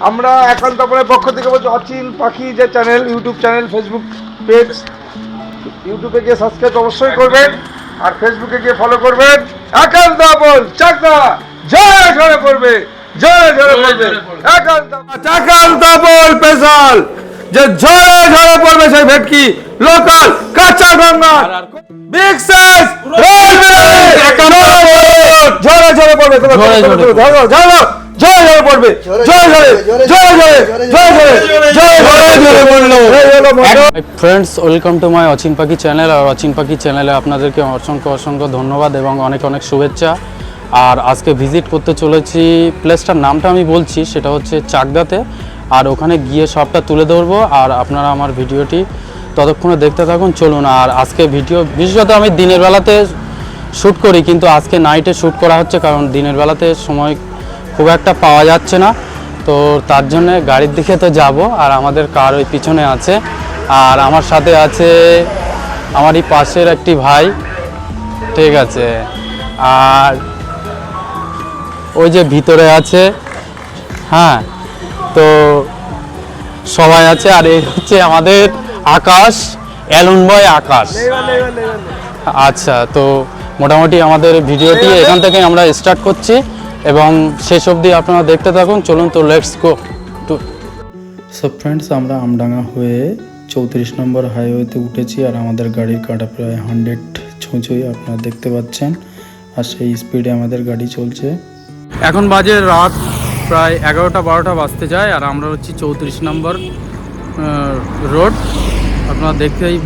আমরা একান্ত আপনার পক্ষ থেকে বলছি অচিন পাখি যে channel YouTube channel Facebook page ইউটিউবে গিয়ে সাবস্ক্রাইব অবশ্যই করবেন আর ফেসবুকে গিয়ে ফলো করবেন। একান্ত আপন চাকদা জয় ঝরে পড়বে জয় ঝরে পড়বে। একান্ত স্পেশাল যে ঝরে ঝরে পড়বে সেই ভেটকি লোকাল কাঁচা গঙ্গা বিগ সাইজ ঝরে ঝরে পড়বে তোমার ঝরে ঝরে ধরো ধরো ঝরে ঝরে পড়বে ঝরে ঝরে ঝরে ঝরে পড়ল এই হলো motor friends welcome to my Achin Pakhi channel আর অচিন পাখি চ্যানেলে আপনাদেরকে অসংখ্য অসংখ্য ধন্যবাদ এবং অনেক অনেক শুভেচ্ছা। আর আজকে ভিজিট করতে চলেছি প্লেসটার নামটা আমি বলছি সেটা হচ্ছে চাকদাতে। আর ওখানে গিয়ে সবটা তুলে ধরবো আর আপনারা আমার ভিডিওটি ততক্ষণে দেখতে থাকুন চলুন। আর আজকে ভিডিও বিশেষত আমি দিনের বেলাতে শ্যুট করি কিন্তু আজকে নাইটে শ্যুট করা হচ্ছে কারণ দিনের বেলাতে সময় খুব একটা পাওয়া যাচ্ছে না। তো তার জন্যে গাড়ির দিকে তো যাব আর আমাদের কার ওই পিছনে আছে। আর আমার সাথে আছে আমারই পাশের একটি ভাই ঠিক আছে। আর ওই যে ভিতরে আছে হ্যাঁ তো সবাই আছে। আর এই হচ্ছে আমাদের আকাশ অ্যালুন বয় আকাশ। আচ্ছা তো মোটামুটি আমাদের ভিডিওটি এখান থেকে আমরা স্টার্ট করছি। এবং শেষ অবধি আপনারা দেখতে থাকুন। চলুন তো let's go to so friends আমরা আমডাঙ্গা হয়ে চৌত্রিশ নম্বর হাইওয়েতে উঠেছি আর আমাদের গাড়ির কাটা প্রায় হান্ড্রেড ছুঁচুই আপনারা দেখতে পাচ্ছেন আর সেই স্পিডে আমাদের গাড়ি চলছে। এখন বাজে রাত প্রায় এগারোটা বারোটা বাজতে যায় আর আমরা হচ্ছি চৌত্রিশ নম্বর রোড আপনারা দেখতেই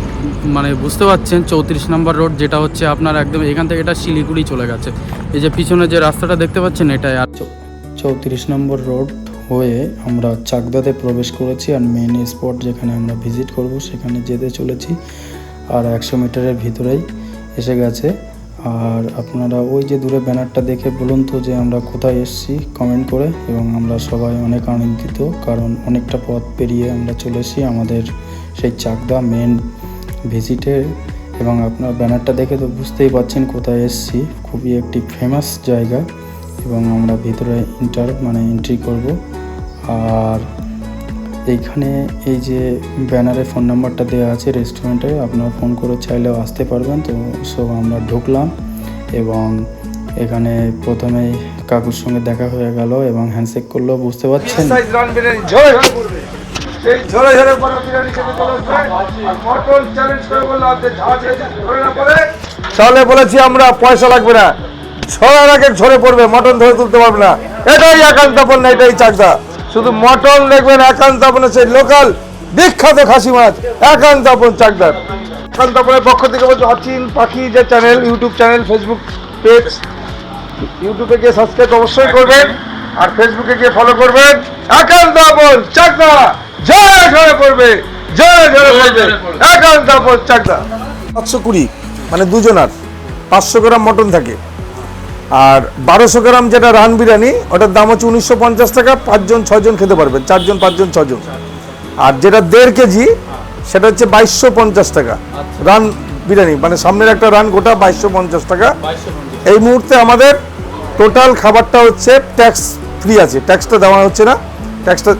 মানে বুঝতে পারছেন চৌত্রিশ নম্বর রোড যেটা হচ্ছে আপনার একদম এখান থেকে এটা শিলিগুড়ি চলে গেছে। এই যে পিছনে যে রাস্তাটা দেখতে পাচ্ছেন এটাই আর চৌত্রিশ নম্বর রোড হয়ে আমরা চাকদাতে প্রবেশ করেছি আর মেন স্পট যেখানে আমরা ভিজিট করব সেখানে যেতে চলেছি। আর একশো মিটারের ভিতরেই এসে গেছে। আর আপনারা ওই যে দূরে ব্যানারটা দেখে বলুন তো যে আমরা কোথায় এসেছি কমেন্ট করে এবং আমরা সবাই অনেক আনন্দিত কারণ অনেকটা পথ পেরিয়ে আমরা চলে এসেছি আমাদের সেই চাকদা মেন ভিজিটে এবং আপনার ব্যানারটা দেখে তো বুঝতেই পারছেন কোথায় এসেছি। খুবই একটি ফেমাস জায়গা এবং আমরা ভিতরে ইন্টার মানে এন্ট্রি করব। আর এইখানে এই যে ব্যানারে ফোন নাম্বারটা দেওয়া আছে রেস্টুরেন্টে আপনারা ফোন করে চাইলেও আসতে পারবেন। তো সো আমরা ঢুকলাম এবং এখানে প্রথমে কাকুর সঙ্গে দেখা হয়ে গেল এবং হ্যান্ডশেক করলেও বুঝতে পারছেন। ঝরে ঝরে বিরিয়ানি খেতে আর মটন চ্যালেঞ্জ করে না পড়ে তাহলে বলেছি আমরা পয়সা লাগবে না। ছড়ার আগে ঝরে পড়বে মটন ধরে তুলতে পারবে না। এটাই একান্ত পণ্য এটাই চাকদা। শুধু মটন দেখবেন একান্তপনে সেই লোকাল বিখ্যাত খাসি মাছ একান্ত আপন চাকদার। একান্তপনের পক্ষ থেকে বলছি অচিন পাখি যে channel YouTube channel Facebook page ইউটিউবে গিয়ে সাবস্ক্রাইব অবশ্যই করবেন আর ফেসবুকে গিয়ে ফলো করবেন। একান্ত আপন চাকদা! জয় ঝরে পড়বে জয় ঝরে পড়বে একান্ত চাকদা সাতশো কুড়ি মানে দুজনার পাঁচশো গ্রাম মটন থাকে। আর বারোশো গ্রাম যেটা রান বিরিয়ানি ওটার দাম হচ্ছে উনিশশো পঞ্চাশ টাকা পাঁচজন ছজন খেতে পারবেন চারজন পাঁচজন ছজন। আর যেটা দেড় কেজি সেটা হচ্ছে বাইশশো পঞ্চাশ টাকা। রান বিরিয়ানি মানে সামনের একটা রান গোটা বাইশশো পঞ্চাশ টাকা। এই মুহূর্তে আমাদের টোটাল খাবারটা হচ্ছে ট্যাক্স ফ্রি আছে। ট্যাক্সটা দেওয়া হচ্ছে না। ট্যাক্সটা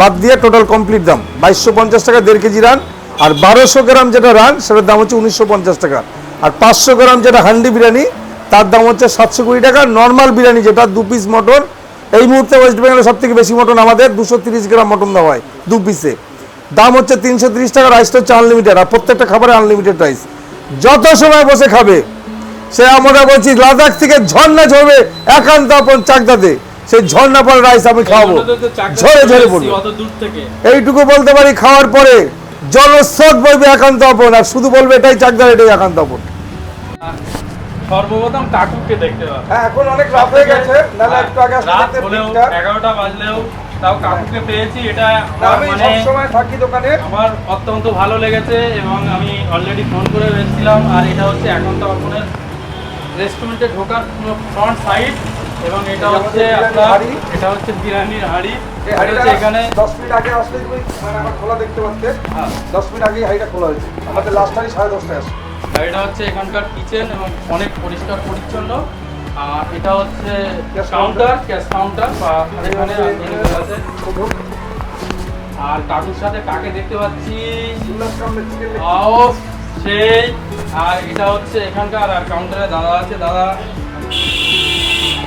বাদ দিয়ে টোটাল কমপ্লিট দাম। বাইশশো পঞ্চাশ টাকা দেড় কেজি রান, আর বারোশো গ্রাম যেটা রান, সেটার দাম হচ্ছে উনিশশো পঞ্চাশ টাকা। আর পাঁচশো গ্রাম যেটা হান্ডি বিরিয়ানি, তার দাম হচ্ছে সাতশো কুড়ি টাকা। নর্মাল বিরিয়ানি যেটা, দু পিস মটন, এই মুহূর্তে ওয়েস্ট বেঙ্গলে সব থেকে বেশি মটন আমাদের, দুশো তিরিশ গ্রাম মটন দেওয়া হয় দু পিসে দাম হচ্ছে তিনশো তিরিশ টাকা রাইসটা হচ্ছে আনলিমিটেড আর প্রত্যেকটা খাবারে আনলিমিটেড রাইস যত সময় বসে খাবে, সে আমরা বলছি, লাদাখ থেকে ঝর্ণা ঝরবে একান্ত আপন চাকদাতে। সেই ঝর্ণা পর রাইস আমি খাওয়াবো ঝরে ঝরে পড়বে। এইটুকু বলতে পারি খাওয়ার পরে জলস্রোত বলবে একান্ত আপন আর শুধু বলবে এটাই চাকদার এটাই একান্ত আপন। সর্বপ্রথম কাকুকে দেখতে পাবো হ্যাঁ এখন অনেক রাত হয়ে গেছে নাহলে একটু আগে রাত হলেও ঠিকঠাক। এগারোটা বাজলেও তাও কাকুকে পেয়েছি এটা আমি মানে সবসময় থাকি দোকানে। আমার অত্যন্ত ভালো লেগেছে এবং আমি অলরেডি ফোন করে এসেছিলাম আর এটা হচ্ছে এখন তো আপনার রেস্টুরেন্টে ঢোকার ফ্রন্ট সাইড এবং এটা হচ্ছে আপনার। এটা হচ্ছে বিরিয়ানির হাঁড়ি। এখানে দশ মিনিট আগে আসলে তুমি মানে আমার খোলা দেখতে পাচ্ছে হ্যাঁ। দশ মিনিট আগেই হাঁড়িটা খোলা হয়েছে। আমাদের লাস্ট হাঁড়ি সাড়ে দশটায় আসে। এটা হচ্ছে এখানকার কিচেন এবং অনেক পরিষ্কার পরিচ্ছন্ন। আর এটা হচ্ছে কাউন্টার ক্যাশ কাউন্টার বা এখানে আছে। আর কাকুর সাথে কাকে দেখতে পাচ্ছি? সেই। আর এটা হচ্ছে এখানকার আর কাউন্টারে দাদা আছে। দাদা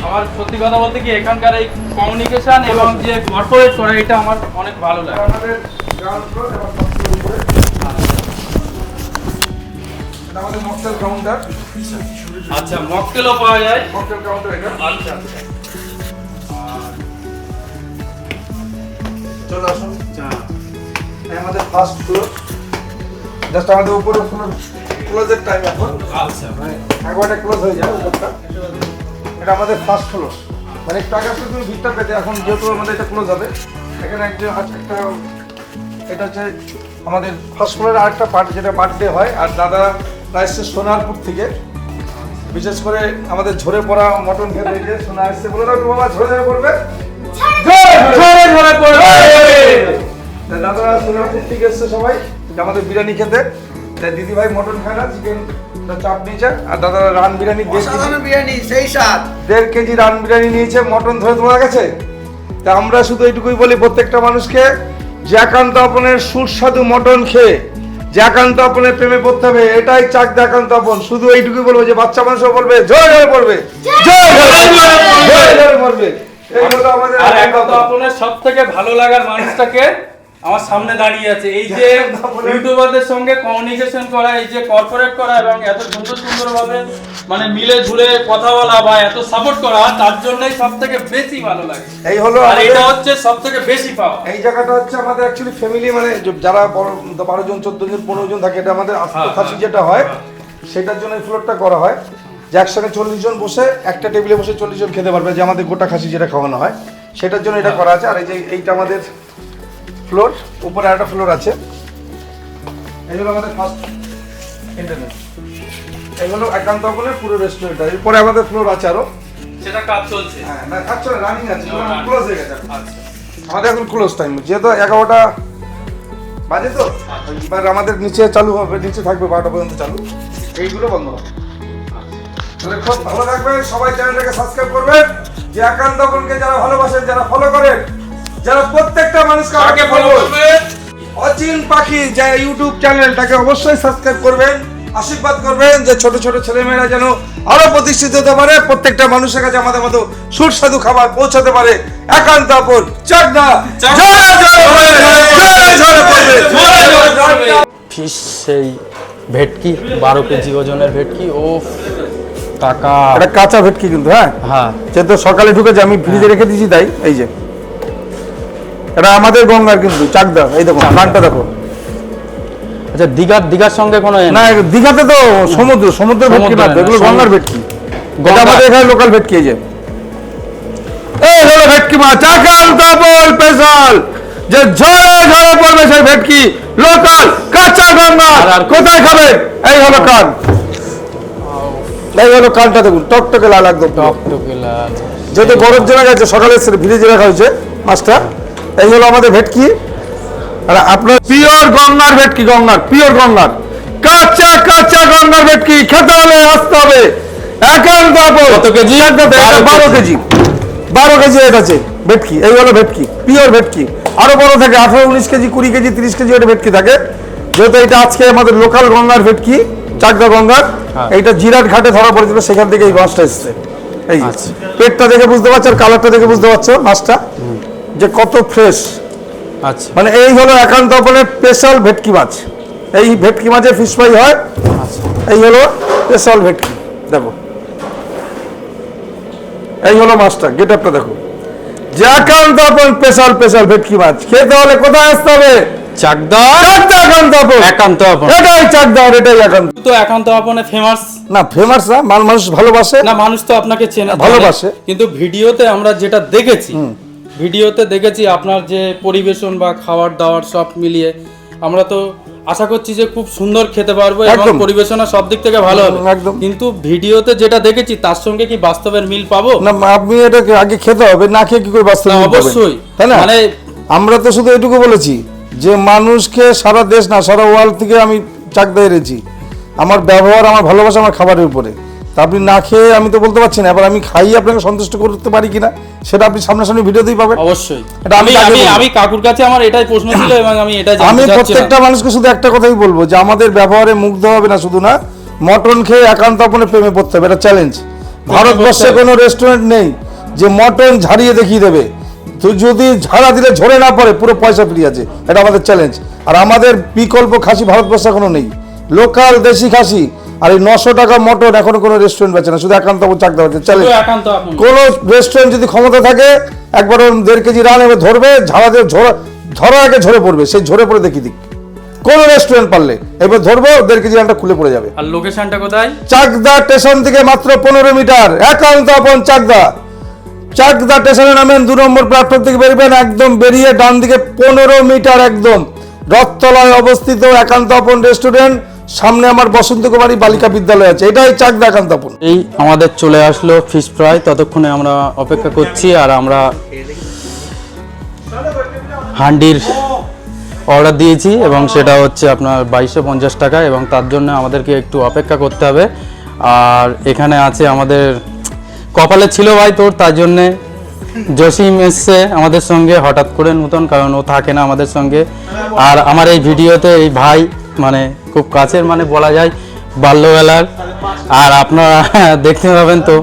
আমার সত্যি কথা বলতে কি এখানকার এই কমিউনিকেশন এবং যে কর্পোরেট করে এটা আমার অনেক ভালো লাগে। আমাদের আমাদের মকটেল কাউন্টার আচ্ছা মকটেলও পাওয়া যায়। মকটেল কাউন্টার এটা। আচ্ছা। আর চলে আসুন। আমাদের ফার্স্ট ফ্লোর জাস্ট আমাদের উপরে ক্লোজের টাইম এখন। আচ্ছা। একবারটা ক্লোজ হয়ে যায় উপরটা। এটা আমাদের ফার্স্ট ফ্লোর মানে একটু আগে আসলে তুমি ভিড়টা পেতে এখন যেহেতু আমাদের এটা ক্লোজ হবে এখানে একজন একটা এটা হচ্ছে আমাদের ফার্স্ট ফ্লোরের আরেকটা পার্ট যেটা বার্থডে হয় আর দাদা এসছে সোনারপুর থেকে। বিশেষ করে আমাদের ঝরে পড়া মটন খেতে গিয়ে সোনা এসছে বলে দাও বাবা ঝরে ঝরে পড়বে? দাদারা সোনারপুর থেকে এসছে সবাই। আমাদের বিরিয়ানি খেতে। দিদি ভাই মটন খায় না চিকেন চাপ নিয়েছে আর দাদারা রান বিরিয়ানি অসাধারণ বিরিয়ানি সেই স্বাদ। দেড় কেজি রান বিরিয়ানি নিয়েছে মটন ধরে তোলা গেছে তা আমরা শুধু এইটুকুই বলি প্রত্যেকটা মানুষকে যে একান্ত আপনের সুস্বাদু মটন খেয়ে যে একান্ত আপনের প্রেমে পড়তে হবে এটাই চাক দে একান্ত আপন। শুধু এইটুকুই বলব যে বাচ্চা মানুষও বলবে জয় জয় পড়বে জয় জয় জয় জয় পড়বে এই হলো আমাদের আর একান্ত এখন আপনার সব থেকে ভালো লাগার মানুষটাকে আমার সামনে দাঁড়িয়ে আছে। এই যে ইউটিউবারদের সঙ্গে কমিউনিকেশন করা এই যে কর্পোরেট করা এবং এত সুন্দর সুন্দর ভাবে মানে মিলে ঝুলে কথা বলা বা এত সাপোর্ট করা তার জন্যই সব থেকে বেশি ভালো লাগে। এই হলো আর এটা হচ্ছে সব থেকে বেশি পাওয়া। এই জায়গাটা হচ্ছে আমাদের অ্যাকচুয়ালি ফ্যামিলি মানে যারা বড় বারো জন চোদ্দ জন পনেরো জন থাকে এটা আমাদের আস্ত হ্যাঁ, খাসি হ্যাঁ, যেটা হয় হ্যাঁ। সেটার জন্য এই ফ্লোরটা করা হয়। যে একসঙ্গে চল্লিশ জন বসে একটা টেবিলে বসে চল্লিশ জন খেতে পারবে যে আমাদের গোটা খাসি যেটা খাওয়ানো হয় সেটার জন্য এটা করা আছে। আর এই যে এইটা আমাদের ফ্লোর উপরে একটা ফ্লোর আছে। এই হলো আমাদের ফার্স্ট ইন্টারনেট এই হলো একান্ত আপনের পুরো রেস্টুরেন্টটা এরপরে আমাদের ফ্লোর আছে আরও। সেটা কাজ চলছে। হ্যাঁ না খাচ্ছ রানিং আছে ক্লোজ হয়ে গেছে। আচ্ছা। আমাদের এখন ক্লোজ টাইম যেহেতু এগারোটা বাজে তো এবার আমাদের নিচে চালু হবে নিচে থাকবে বারোটা পর্যন্ত চালু। এইগুলো বন্ধ। হবে তাহলে খুব ভালো থাকবেন। সবাই চ্যানেলটাকে সাবস্ক্রাইব করবেন। যে একান্ত যারা ভালোবাসেন যারা ফলো করেন যারা প্রত্যেকটা মানুষকে আগে ফলো অচিন পাখি যে ইউটিউব চ্যানেলটাকে অবশ্যই সাবস্ক্রাইব করবেন আশীর্বাদ করবেন যে ছোট ছোট ছেলেমেয়েরা যেন আরও প্রতিষ্ঠিত হতে পারে প্রত্যেকটা মানুষের কাছে আমাদের মতো সুস্বাদু খাবার পৌঁছাতে পারে একান্ত আপন চাকদা। ফিশ সেই ভেটকি বারো কেজি ওজনের ভেটকি ও টাকা এটা কাঁচা ভেটকি কিন্তু হ্যাঁ হ্যাঁ যেহেতু সকালে ঢুকেছে আমি ফ্রিজে রেখে দিয়েছি তাই এই যে এটা আমাদের গঙ্গার কিন্তু চাকদা এই দেখো গানটা দেখো। আচ্ছা দীঘার দীঘার সঙ্গে কোনো না? দীঘাতে তো সমুদ্র সমুদ্রের ভেটকি না এগুলো গঙ্গার ভেটকি। গঙ্গার। এটা আমাদের এখানে লোকাল ভেটকি এই যে। এই হলো ভেটকি মাছ একান্ত বল স্পেশাল যে ঝড়ে ঝড়ে পড়বে সেই ভেটকি লোকাল কাঁচা গঙ্গা। কোথায় খাবে? এই হলো কান। এই হলো কানটা দেখুন টকটকে লাল একদম। টকটকে লাল। যেহেতু বরফ জমে গেছে সকালে ভিজে রাখা হয়েছে মাছটা। এই হলো আমাদের ভেটকি। আর আপনার পিওর গঙ্গার ভেটকি গঙ্গার পিওর গঙ্গার। কাঁচা কাঁচা গঙ্গার ভেটকি খেতে হলে আসতে হবে। একান্ত কত কেজি? বারো কেজি। বারো কেজি। এটা আছে ভেটকি। এই হলো ভেটকি পিওর ভেটকি। আরও বড় থাকে আঠারো উনিশ কেজি কুড়ি কেজি তিরিশ কেজি ওটা ভেটকি থাকে। যেহেতু এটা আজকে আমাদের লোকাল গঙ্গার ভেটকি চাকদা গঙ্গার হ্যাঁ। এইটা জিরাট ঘাটে ধরা পড়েছিল সেখান থেকে এই মাছটা এসছে। এই আচ্ছা। পেটটা দেখে বুঝতে পারছ আর কালারটা দেখে বুঝতে পারছ মাছটা। যে কত ফ্রেশ আচ্ছা। মানে এই হলো একান্ত আপনের স্পেশাল ভেটকি মাছ। এই ভেটকি মাছের ফিশ ফ্রাই হয়। আচ্ছা। এই হলো স্পেশাল ভেটকি। দেখো। এই হলো মাছটা গেট আপটা দেখো। যে একান্ত আপন স্পেশাল স্পেশাল ভেটকি মাছ। খেতে হলে কোথায় আসতে হবে? চাকদা। চাকদা একান্ত আপন। একান্ত আপন। এটাই চাকদা এটাই একান্ত। তো একান্ত আপনে ফেমাস না ফেমাস না মাল মানুষ ভালোবাসে। না মানুষ তো আপনাকে চেনে। ভালোবাসে। কিন্তু ভিডিওতে আমরা যেটা দেখেছি ভিডিওতে দেখেছি আপনার যে পরিবেশন বা খাওয়ার দাওয়ার সব মিলিয়ে। আমরা তো আশা করছি যে খুব সুন্দর খেতে পারব এবং। পরিবেশনা সব দিক থেকে ভালো হবে। একদম। কিন্তু ভিডিওতে যেটা দেখেছি তার সঙ্গে কি বাস্তবের মিল পাবো? না আপনি এটাকে আগে খেতে হবে? না খেয়ে কি করে পারবেন? অবশ্যই। তাই না? মানে আমরা তো শুধু এটুকু বলেছি যে মানুষকে সারা দেশ না সারা ওয়ার্ল্ড থেকে আমি চাকদা এনেছি আমার ব্যবহার আমার ভালোবাসা আমার খাবারের উপরে। তা আপনি না খেয়ে আমি তো বলতে পারছি না এবার আমি খাইয়ে আপনাকে সন্তুষ্ট করতে পারি কিনা সেটা আপনি সামনাসামনি ভিডিওতেই পাবেন। অবশ্যই। এটা আমি আমি আমি কাকুর কাছে আমার এটাই প্রশ্ন ছিল এবং আমি এটা আমি প্রত্যেকটা মানুষকে শুধু একটা কথাই বলব যে আমাদের ব্যবহারে মুগ্ধ হবে না শুধু না মটন খেয়ে একান্ত আপনে প্রেমে পড়তে হবে এটা চ্যালেঞ্জ ভারতবর্ষে কোনো রেস্টুরেন্ট নেই যে মটন ঝাড়িয়ে দেখিয়ে দেবে। তো যদি ঝাড়া দিলে ঝরে না পড়ে পুরো পয়সা ফ্রি আছে এটা আমাদের চ্যালেঞ্জ আর আমাদের বিকল্প খাসি ভারতবর্ষে এখনও নেই। লোকাল দেশি খাসি আর এই নশো টাকা মটন এখনও কোনো রেস্টুরেন্ট বেচে না শুধু একান্ত চাকদা হচ্ছে পুরো কোন রেস্টুরেন্ট যদি ক্ষমতা থাকে একবার ওর দেড় কেজি রান এবার ধরবে ঝাড়া দিয়ে ঝরা ধরার আগে ঝরে পড়বে সেই ঝরে পড়ে দেখি দিক। কোন রেস্টুরেন্ট পারলে এবার ধরবো দেড় কেজি রানটা খুলে পড়ে যাবে। আর লোকেশনটা কোথায়? চাকদা স্টেশন থেকে মাত্র পনেরো মিটার একান্ত আপন চাকদা। চাকদা স্টেশনে নামেন দু নম্বর প্ল্যাটফর্ম থেকে বেরবেন একদম বেরিয়ে ডান দিকে পনেরো মিটার একদম। রথতলায় অবস্থিত একান্ত আপন রেস্টুরেন্ট সামনে আমার বসন্ত কুমারী বালিকা বিদ্যালয় আছে, এটাই চাকদা একান্ত আপন এই আমাদের চলে আসলো ফিশ ফ্রাই, ততক্ষণে আমরা অপেক্ষা করছি আর আমরা হান্ডির অর্ডার দিয়েছি এবং সেটা হচ্ছে আপনার বাইশশো পঞ্চাশ টাকা এবং তার জন্য আমাদেরকে একটু অপেক্ষা করতে হবে। আর এখানে আছে আমাদের কপালে ছিল ভাই তোর, তার জন্যে জসিম এসছে আমাদের সঙ্গে হঠাৎ করে নতুন, কারণ ও থাকে না আমাদের সঙ্গে। আর আমার এই ভিডিওতে এই ভাই মানে খুব কাছের মানে বলা যায় বাল্যবেলার। আর আপনারা দেখতে পাবেন তো,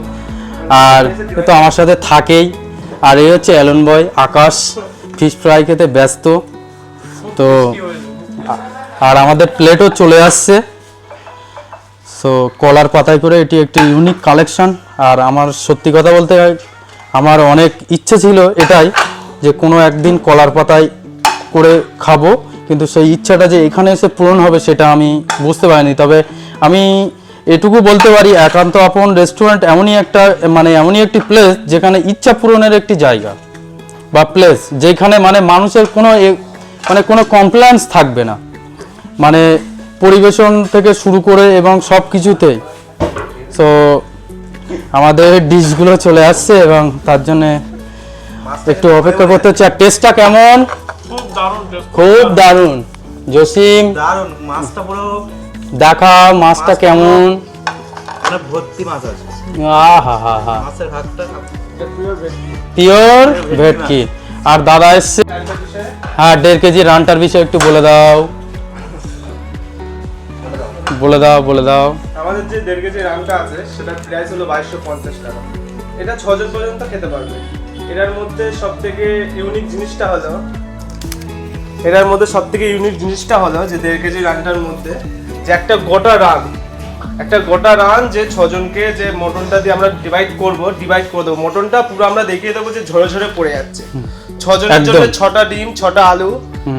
আর তো আমার সাথে থাকেই। আর এই হচ্ছে Alan boy, Akash fish fry খেতে ব্যস্ত। তো, আর আমাদের প্লেটও চলে আসছে। সো কলার পাতায় করে এটি একটি ইউনিক কালেকশন আর আমার সত্যি কথা বলতে আমার অনেক ইচ্ছে ছিল এটাই, যে কোনো একদিন কলার পাতায় করে খাব। কিন্তু সেই ইচ্ছাটা যে এখানে এসে পূরণ হবে সেটা আমি বুঝতে পারিনি। তবে আমি এটুকু বলতে পারি, একান্ত আপন রেস্টুরেন্ট এমনই একটা মানে এমনই একটি প্লেস যেখানে ইচ্ছা পূরণের একটি জায়গা বা প্লেস যেখানে মানে মানুষের কোনো মানে কোনো কমপ্লেন্স থাকবে না। মানে পরিবেশন থেকে শুরু করে এবং সব কিছুতেই তো আমাদের ডিশগুলো চলে আসছে এবং তার জন্যে একটু অপেক্ষা করতে হচ্ছে। আর টেস্টটা কেমন? খুব দারুণ জসিম দারুণ মাছটা পুরো দেখা মাছটা কেমন? মানে ভর্তি মাছ আছে। আহা হা হা। মাছের ভাতটা পিওর ভেটকি আর দাদা এসছে। হ্যাঁ দেড় কেজি রানটার বিষয়ে একটু বলে দাও। বলে দাও বলে দাও। আমাদের যে দেড় কেজি রানটা আছে সেটা প্রাইস হলো বাইশশো পঞ্চাশ টাকা। এটা ছজন পর্যন্ত খেতে পারবে। এটার মধ্যে সব থেকে ইউনিক জিনিসটা হলো এটার মধ্যে সব থেকে ইউনিক জিনিসটা হলো যে দেড় কেজি রানটার মধ্যে যে একটা গোটা রান একটা গোটা রান যে ছজনকে যে মটনটা দিয়ে আমরা ডিভাইড করব ডিভাইড করে দেবো। মটনটা পুরো আমরা দেখিয়ে দেবো যে ঝরে ঝরে পড়ে যাচ্ছে। ছজনের জন্য ছটা ডিম ছটা আলু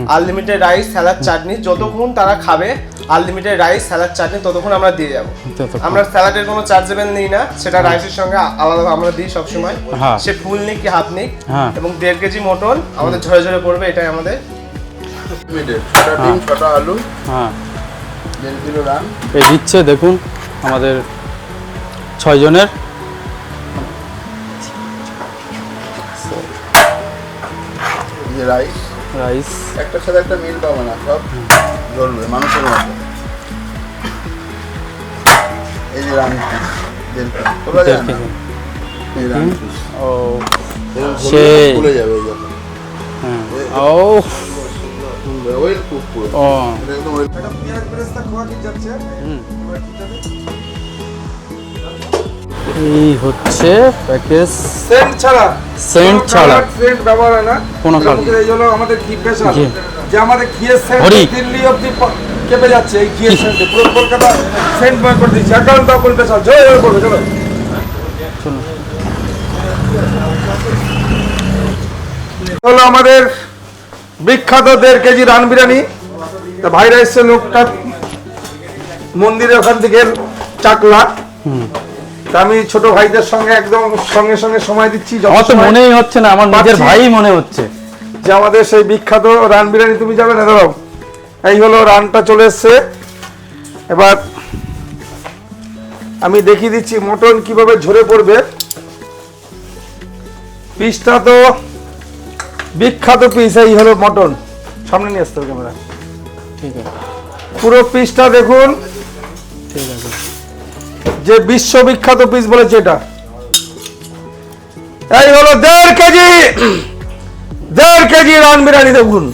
আনলিমিটেড রাইস স্যালাড চাটনি যতক্ষণ তারা খাবে আনলিমিটেড রাইস স্যালাড চাটনি ততক্ষণ আমরা দিয়ে যাব। আমরা স্যালাডের কোনো চার্জেবল নিই না সেটা রাইসের সঙ্গে আলাদা আমরা দিই সবসময়। হ্যাঁ। সে ফুল নিক কি হাফ নিক। হ্যাঁ। এবং দেড় কেজি মটন আমাদের ঝরে ঝরে পড়বে এটাই আমাদের আলু হ্যাঁ। কিলো রান। এই দিচ্ছে দেখুন আমাদের ছয়জনের রাইস। রাইস। একটার সাথে একটা মিল পাবো না সব ধরবে মানুষের মতো। এই যে কিলো। তোলা যায় না ও। যাবে হ্যাঁ। ও। ওয়েল কুক পুরো ও। এটা একদম oil পেঁয়াজ বেরেস্তা খাওয়া কি যাচ্ছে? এই হচ্ছে প্যাকেজ। সেন্ট ছাড়া। সেন্ট ছাড়া। সেন্ট ব্যবহার হয় না। কোনো। মধ্যে এই হলো আমাদের ঘি স্পেশাল যে আমাদের ঘিয়ের সেন্ট দিল্লি অবধি কেঁপে যাচ্ছে এই ঘিয়ের সেন্টে। পুরো কলকাতা সেন্ট বয় করে দিচ্ছে। একান্ত আপন স্পেশাল জয় জয় করবে চলো। হলো আমাদের বিখ্যাত দেড় কেজি রান বিরিয়ানি। তা ভাইরা এসছে লোকটা মন্দিরের ওখান থেকে চাকলা। তা আমি ছোট ভাইদের সঙ্গে একদম সঙ্গে সঙ্গে সময় দিচ্ছি যত আমার তো মনেই হচ্ছে না আমার নিজের। ভাই মনে হচ্ছে। যে আমাদের সেই বিখ্যাত রান বিরিয়ানি তুমি যাবে না? দাঁড়াও। এই হলো রানটা চলে এসছে। এবার আমি দেখিয়ে দিচ্ছি মটন কীভাবে ঝরে পড়বে। পিসটা তো বিখ্যাত পিস এই হলো মটন। সামনে নিয়ে আসতে হবে ক্যামেরা। ঠিক আছে। পুরো পিসটা দেখুন। ঠিক আছে। যে বিশ্ববিখ্যাত পিস বলেছে এটা। এই হলো দেড় কেজি। দেড় কেজি রান বিরিয়ানি দেখুন।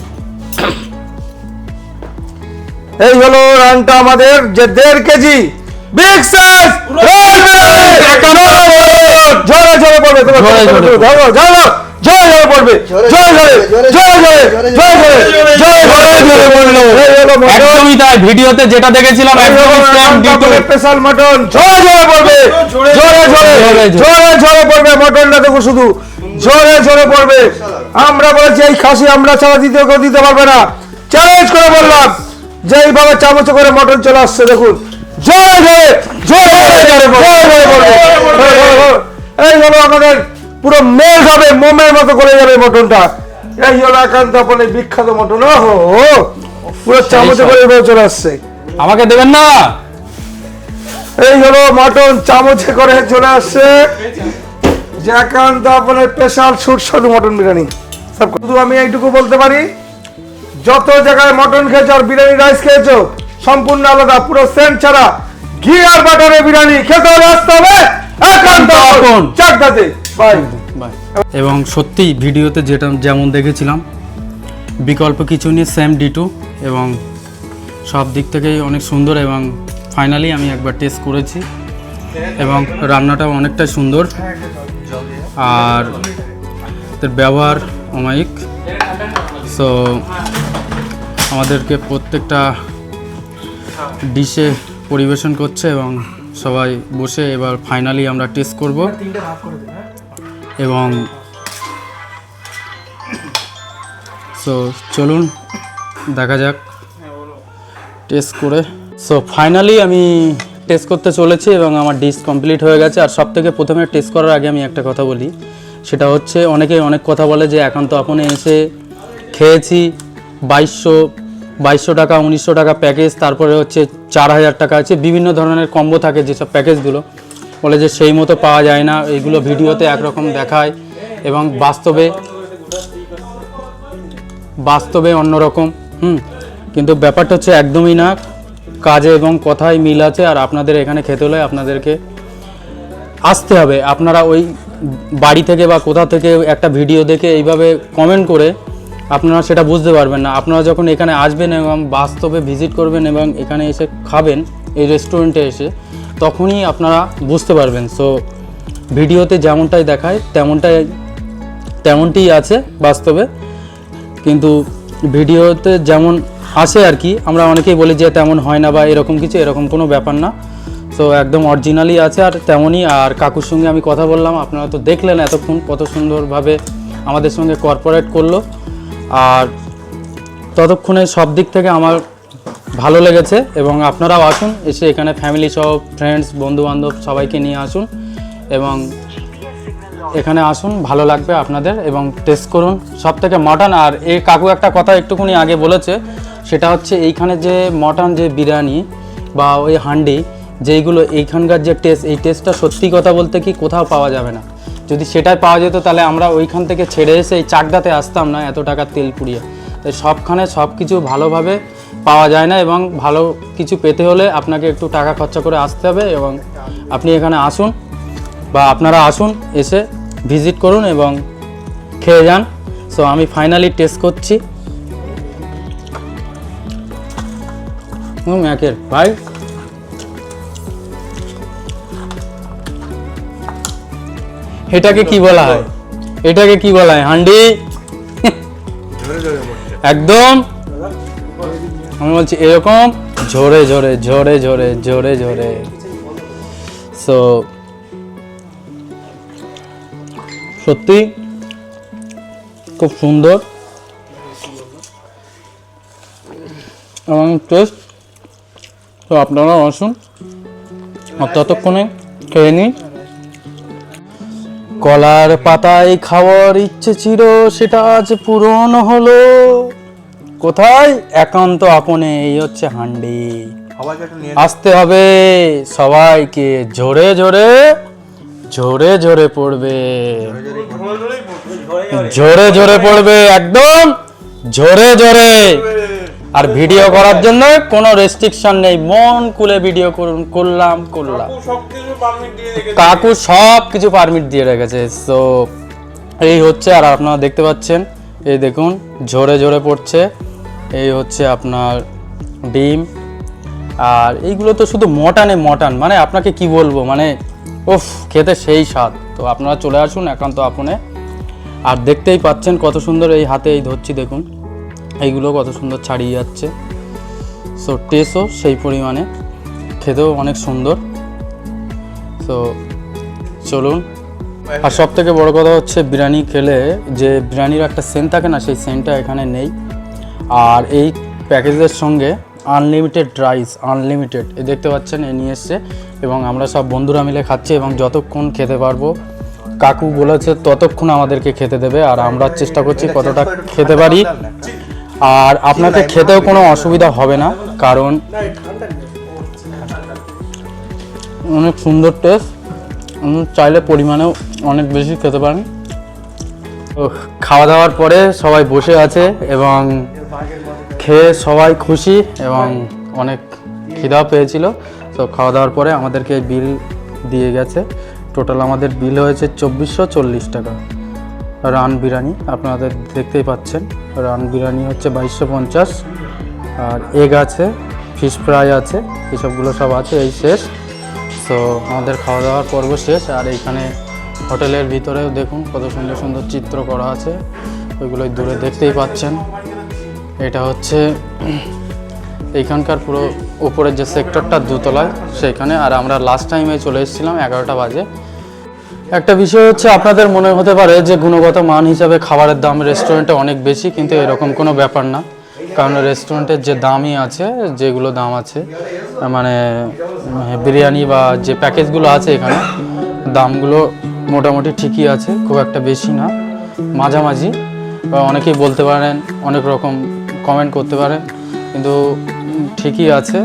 এই হলো রানটা আমাদের যে দেড় কেজি। বিগ সাইজ ঝরে ঝরে পড়বে। তোমার ঝরে পড়বে পড়ল এই হলো মটন একদমই তাই ভিডিওতে যেটা দেখেছিলাম একদমই সেম ডিটো স্পেশাল মটন ঝরে ঝরে পড়বে ঝরে ঝরে। ঝরে ঝরে পড়বে মটনটা দেখো শুধু ঝরে ঝরে পড়বে আমরা বলেছি এই খাসি আমরা ছাড়া দ্বিতীয় কেউ দিতে পারবে না চ্যালেঞ্জ করে বললাম যে এইভাবে চামচে করে মটন চলে আসছে দেখুন ঝরে ঝরে ঝরে ঝরে ঝরে পড়বে আমাদের পুরো মেল হবে মোমের মতো করে যাবে মটনটা। এই হলো একান্ত আপন এই বিখ্যাত মটন। ওহো পুরো চামচে করে এভাবে চলে আসছে। আমাকে দেবেন না? এই হলো মটন চামচে করে চলে আসছে। একান্ত আপনার স্পেশাল সুস্বাদু মটন বিরিয়ানি। সব শুধু আমি এইটুকু বলতে পারি যত জায়গায় মটন খেয়েছো আর বিরিয়ানি রাইস খেয়েছো সম্পূর্ণ আলাদা পুরো সেন্ট ছাড়া ঘি আর বাটারের বিরিয়ানি খেতে হলে আসতে হবে একান্ত। চারটাতে এবং সত্যি ভিডিওতে যেটা যেমন দেখেছিলাম, বিকল্প কিছু নিয়ে সেম ডিটু এবং সব দিক থেকেই অনেক সুন্দর এবং ফাইনালি আমি একবার টেস্ট করেছি এবং রান্নাটাও অনেকটাই সুন্দর। আর এর ব্যবহার অমায়িক। সো আমাদেরকে প্রত্যেকটা ডিশে পরিবেশন করছে এবং সবাই বসে এবার ফাইনালি আমরা টেস্ট করব। এবং সো চলুন, দেখা যাক। টেস্ট করে। সো ফাইনালি আমি টেস্ট করতে চলেছি এবং আমার ডিশ কমপ্লিট হয়ে গেছে। আর সব থেকে প্রথমে টেস্ট করার আগে আমি একটা কথা বলি। সেটা হচ্ছে অনেকে অনেক কথা বলে যে একান্ত আপনি এসে খেয়েছি বাইশশো বাইশশো টাকা, উনিশশো টাকা প্যাকেজ তারপরে হচ্ছে চার হাজার টাকা আছে। বিভিন্ন ধরনের কম্বো থাকে যেসব প্যাকেজগুলো বলে যে সেই মতো পাওয়া যায় না। এইগুলো ভিডিওতে একরকম দেখায় এবং বাস্তবে বাস্তবে অন্যরকম, হুম? কিন্তু ব্যাপারটা হচ্ছে একদমই না। কাজে এবং কথায় মিল আছে আর আপনাদের এখানে খেতে হলে আপনাদেরকে আসতে হবে। আপনারা ওই বাড়ি থেকে বা কোথা থেকে একটা ভিডিও দেখে এইভাবে কমেন্ট করে আপনারা সেটা বুঝতে পারবেন না। আপনারা যখন এখানে আসবেন এবং বাস্তবে ভিজিট করবেন এবং এখানে এসে খাবেন, এই রেস্টুরেন্টে এসে তখনই আপনারা বুঝতে পারবেন। সো ভিডিওতে যেমনটাই দেখায়, তেমনটাই তেমনটিই আছে বাস্তবে। কিন্তু ভিডিওতে যেমন আসে আর কি, আমরা অনেকেই বলি যে তেমন হয় না বা এরকম কিছু, এরকম কোনো ব্যাপার না। সো একদম অরিজিনালি আছে আর তেমনই, আর কাকুর সঙ্গে আমি কথা বললাম, আপনারা তো দেখলেন এতক্ষণ কত সুন্দরভাবে আমাদের সঙ্গে কর্পোরেট করল। আর ততক্ষণে সব দিক থেকে আমার ভালো লেগেছে এবং আপনারাও আসুন, এসে এখানে ফ্যামিলি সহ ফ্রেন্ডস বন্ধু বান্ধব সবাইকে নিয়ে আসুন এবং এখানে আসুন, ভালো লাগবে আপনাদের এবং টেস্ট করুন। সব থেকে মটন আর এই কাকু একটা কথা একটুখানি আগে বলেছে, সেটা হচ্ছে এইখানে যে মটন যে বিরিয়ানি বা ওই হান্ডি, যেইগুলো এইখানকার যে টেস্ট এই টেস্টটা সত্যি কথা বলতে কি কোথাও পাওয়া যাবে না। যদি সেটাই পাওয়া যেত তাহলে আমরা ওইখান থেকে ছেড়ে এসে এই চাকদাতে আসতাম না এত টাকার তেল পুড়িয়ে। তাই সবখানে সব কিছু ভালোভাবে পাওয়া যায় না এবং ভালো কিছু পেতে হলে আপনাকে একটু টাকা খরচা করে আসতে হবে এবং আপনি এখানে আসুন বা আপনারা আসুন এসে ভিজিট করুন এবং খেয়ে যান। সো আমি ফাইনালি টেস্ট করছি। হুম একের ভাই এটাকে কি বলা হয়? এটাকে কি বলা হয়? হান্ডি? একদম। আমি বলছি এরকম ঝরে ঝরে ঝরে ঝরে ঝরে ঝরে। সো সত্যি খুব সুন্দর। এবং টেস্ট তো আপনারা আসুন। ততক্ষণে খেয়ে নিন। কলার পাতায় খাওয়ার ইচ্ছে ছিল, সেটা আজ পূরণ হলো। কোথায়? একান্ত আপনে এই হচ্ছে হান্ডি। আসতে হবে। সবাইকে জোরে জোরে জোরে জোরে পড়বে। জোরে জোরে পড়বে একদম। জোরে জোরে। আর ভিডিও করার জন্য কোনো রেস্ট্রিকশন নেই। মন খুলে ভিডিও করুন। করলাম করলাম। কাকু সব কিছু পারমিট দিয়ে রেখেছে। তো এই হচ্ছে আর আপনারা দেখতে পাচ্ছেন এই দেখুন ঝরে ঝরে পড়ছে। এই হচ্ছে আপনার ডিম। আর এইগুলো তো শুধু মটানে মটান মানে আপনাকে কি বলব মানে উফ, খেতে সেই স্বাদ। তো আপনারা চলে আসুন একান্ত আপনে। আর দেখতেই পাচ্ছেন কত সুন্দর এই হাতে এই ধরছি, দেখুন। এইগুলো কত সুন্দর ছাড়িয়ে যাচ্ছে। সো টেস্টও সেই পরিমাণে। খেতেও অনেক সুন্দর। তো চলুন। আর সব থেকে বড় কথা হচ্ছে, বিরিয়ানি খেলে যে বিরিয়ানির একটা সেন্ট থাকে না, সেই সেন্টটা এখানে নেই। আর এই প্যাকেজের সঙ্গে আনলিমিটেড রাইস আনলিমিটেড এ দেখতে পাচ্ছেন এ নিয়ে এসছে। এবং আমরা সব বন্ধুরা মিলে খাচ্ছি এবং যতক্ষণ খেতে পারব কাকু বলেছে ততক্ষণ আমাদেরকে খেতে দেবে আর আমরা চেষ্টা করছি কতটা খেতে পারি। আর আপনাকে খেতেও কোনো অসুবিধা হবে না কারণ অনেক সুন্দর টেস্ট চাইলে পরিমাণেও অনেক বেশি খেতে পারেন। খাওয়া দাওয়ার পরে সবাই বসে আছে এবং খেয়ে সবাই খুশি এবং অনেক খিদাও পেয়েছিল। তো খাওয়া দাওয়ার পরে আমাদেরকে বিল দিয়ে গেছে। টোটাল আমাদের বিল হয়েছে চব্বিশশো চল্লিশ টাকা। রান বিরিয়ানি, আপনাদের দেখতেই পাচ্ছেন। রান বিরিয়ানি হচ্ছে বাইশশো পঞ্চাশ। আর এগ আছে ফিশ ফ্রাই আছে, এসবগুলো সব আছে, এই শেষ। তো আমাদের খাওয়া দাওয়ার পর্ব শেষ। আর এইখানে হোটেলের ভিতরেও দেখুন কত সুন্দর সুন্দর চিত্র করা আছে। ওইগুলোই দূরে দেখতেই পাচ্ছেন। এটা হচ্ছে, এইখানকার পুরো উপরের যে সেক্টরটা দুতলায়, সেইখানে। আর আমরা লাস্ট টাইমে চলে এসেছিলাম এগারোটা বাজে। একটা বিষয় হচ্ছে, আপনাদের মনে হতে পারে যে গুণগত মান হিসাবে খাবারের দাম রেস্টুরেন্টে অনেক বেশি, কিন্তু এরকম কোনো ব্যাপার না। কারণ রেস্টুরেন্টের যে দামই আছে, যেগুলো দাম আছে মানে বিরিয়ানি বা যে প্যাকেজগুলো আছে এখানে, দামগুলো মোটামুটি ঠিকই আছে, খুব একটা বেশি না। মাঝামাঝি, বা অনেকেই বলতে পারেন, অনেক রকম কমেন্ট করতে পারেন কিন্তু ঠিকই আছে।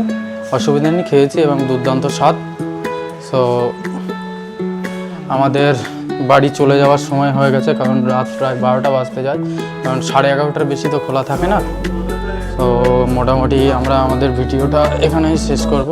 অসুবিধা নেই, খেয়েছি এবং দুর্দান্ত স্বাদ। সো আমাদের বাড়ি চলে যাওয়ার সময় হয়ে গেছে, কারণ রাত প্রায় বারোটা বাজতে যায়। কারণ সাড়ে এগারোটার বেশি তো খোলা থাকে না। তো মোটামুটি আমরা আমাদের ভিডিওটা এখানেই শেষ করব।